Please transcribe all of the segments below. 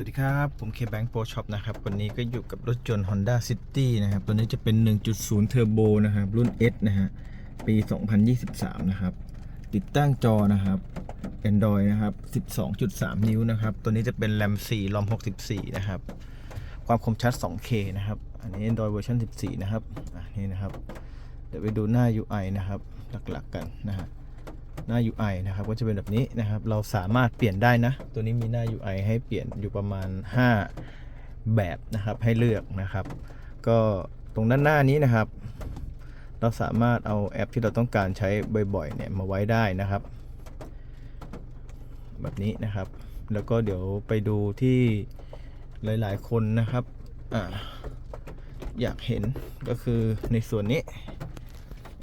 สวัสดีครับ ผมเคแบงค์โปรช็อปนะครับ วันนี้ก็อยู่กับรถยนต์ Honda City นะครับ ตัวนี้จะเป็น 1.0 Turbo นะครับ รุ่น S นะฮะ ปี 2023 นะครับ ติดตั้งจอนะครับ Android นะครับ 12.3 นิ้วนะครับ ตัวนี้จะเป็น RAM 4 ROM 64 นะครับ ความคมชัด 2K นะครับ อันนี้ Android เวอร์ชัน14 นะครับอะนี่นะครับ เดี๋ยวไปดูหน้า UI นะครับ หลักๆกันนะฮะ หน้า UI นะครับก็จะเป็นแบบนี้นะครับ เราสามารถเปลี่ยนได้นะ ตัวนี้มีหน้า UI ให้เปลี่ยนอยู่ประมาณ 5 แบบนะครับให้เลือกนะครับ ก็ตรงด้านหน้านี้นะครับ เราสามารถเอาแอปที่เราต้องการใช้บ่อยๆเนี่ยมาไว้ได้นะครับ แบบนี้นะครับ แล้วก็เดี๋ยวไปดูที่หลายๆคนนะครับออยากเห็นก็คือในส่วนนี้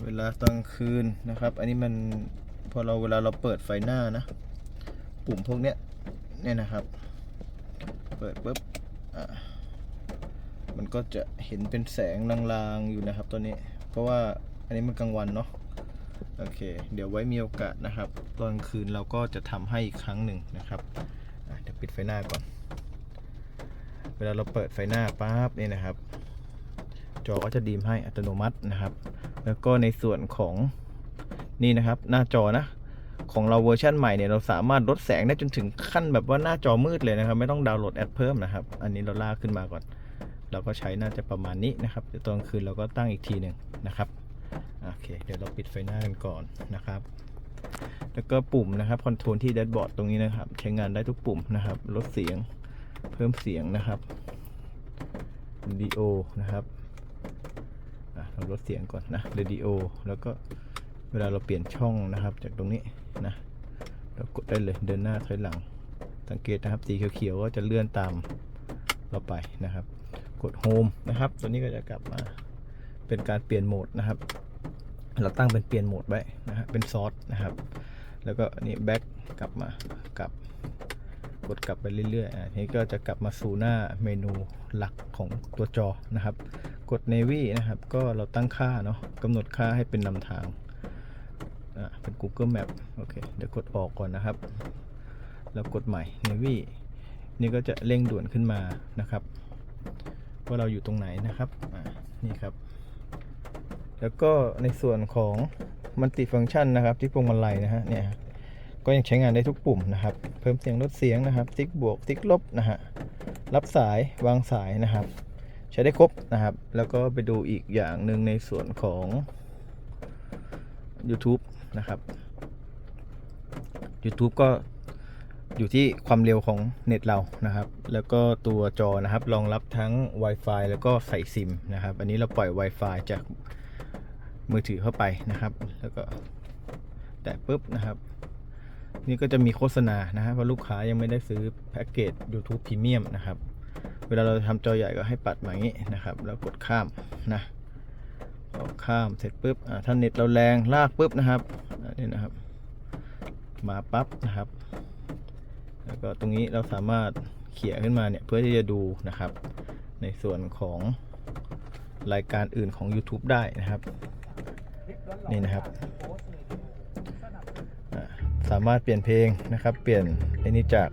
เวลาตอนคืนนะครับ อันนี้มัน พอเราเวลาเราเปิดไฟหน้านะ ปุ่มพวกเนี้ยเนี่ยนะครับ เปิดปุ๊บอะมันก็จะเห็นเป็นแสงลางๆอยู่นะครับตัวนี้ เพราะว่าอันนี้มันกลางวันเนาะโอเค เดี๋ยวไว้มีโอกาสนะครับ ตอนคืนเราก็จะทำให้อีกครั้งหนึ่งนะครับเดี๋ยวปิดไฟหน้าก่อน เวลาเราเปิดไฟหน้าปั๊บเนี่ยนะครับ จอก็จะดีมให้อัตโนมัตินะครับ แล้วก็ในส่วนของ นี่นะครับหน้าจอนะของเราเวอร์ชันใหม่เนี่ยเราสามารถลดแสงได้จนถึงขั้นแบบว่าหน้าจอมืดเลยนะครับ ไม่ต้องดาวน์โหลดแอดเพิ่มนะครับ อันนี้เราลากขึ้นมาก่อน เราก็ใช้น่าจะประมาณนี้นะครับเดี๋ยวตอนคืนเราก็ตั้งอีกทีหนึ่งนะครับโอเค เดี๋ยวเราปิดไฟหน้ากันก่อนนะครับ แล้วก็ปุ่มนะครับคอนโทรลที่แดชบอร์ดตรงนี้นะครับ ใช้งานได้ทุกปุ่มนะครับ ลดเสียงเพิ่มเสียงนะครับวิดีโอนะครับอะเราลดเสียงก่อนนะเรดิโอแล้วก็ เวลาเราเปลี่ยนช่องนะครับ จากตรงนี้นะเรากดได้เลยเดินหน้าถอยหลัง สังเกตนะครับสีเขียวๆก็จะเลื่อนตามเราไปนะครับ กดโฮมนะครับ ตัวนี้ก็จะกลับมาเป็นการเปลี่ยนโหมดนะครับ เราตั้งเป็นเปลี่ยนโหมดไว้นะฮะเป็นซอสนะครับ แล้วก็นนี้แบ็กกลับมากลับกดกลับไปเรื่อยๆอะนี้ก็จะกลับมาสู่หน้าเมนูหลักของตัวจอนะครับ กด Navy นะครับ ก็เราตั้งค่าเนาะกำหนดค่าให้เป็นนำทาง อ่าเป็น Google Map โอเค เดี๋ยวกดออกก่อนนะครับ แล้วกดใหม่ Navy นี่ก็จะเร่งด่วนขึ้นมานะครับ ว่าเราอยู่ตรงไหนนะครับนี่ครับ แล้วก็ในส่วนของมัลติฟังชันนะครับ ที่พวงมาลัยนะฮะเนี่ยก็ยังใช้งานได้ทุกปุ่มนะครับ เพิ่มเสียงลดเสียงนะครับติ๊กบวกติ๊กลบนะฮะรับสายวางสายนะครับ ใช้ได้ครบนะครับ แล้วก็ไปดูอีกอย่างหนึ่งในส่วนของ YouTube นะครับ YouTube ก็อยู่ที่ความเร็วของเน็ตเรานะครับ แล้วก็ตัวจอนะครับรองรับทั้ง Wi-Fi แล้วก็ใส่ซิมนะครับ อันนี้เราปล่อย Wi-Fi จากมือถือเข้าไปนะครับ แล้วก็แตะปุ๊บนะครับ นี่ก็จะมีโฆษณานะครับว่าลูกค้ายังไม่ได้ซื้อแพ็กเกจ YouTube Premium นะครับ เวลาเราทำจอใหญ่ก็ให้ปัดมาอย่างนี้นะครับ แล้วกดข้ามนะ พอข้ามเสร็จปุ๊บอ่าถ้าเน็ตเราแรงลากปุ๊บนะครับนี่นะครับ มาปั๊บนะครับ แล้วก็ตรงนี้เราสามารถเขี่ยขึ้นมาเนี่ยเพื่อที่จะดูนะครับ ในส่วนของรายการอื่นของ YouTube ได้นะครับ นี่นะครับ สามารถเปลี่ยนเพลงนะครับ เปลี่ยนไอ้นี้จาก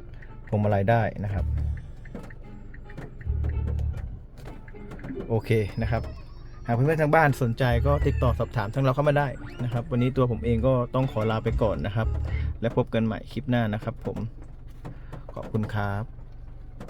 พวงมาลัยได้นะครับ โอเคนะครับ หากเพื่อนๆทางบ้านสนใจก็ติดต่อสอบถามทางเราเข้ามาได้นะครับ วันนี้ตัวผมเองก็ต้องขอลาไปก่อนนะครับ และพบกันใหม่คลิปหน้านะครับ ผมขอบคุณครับ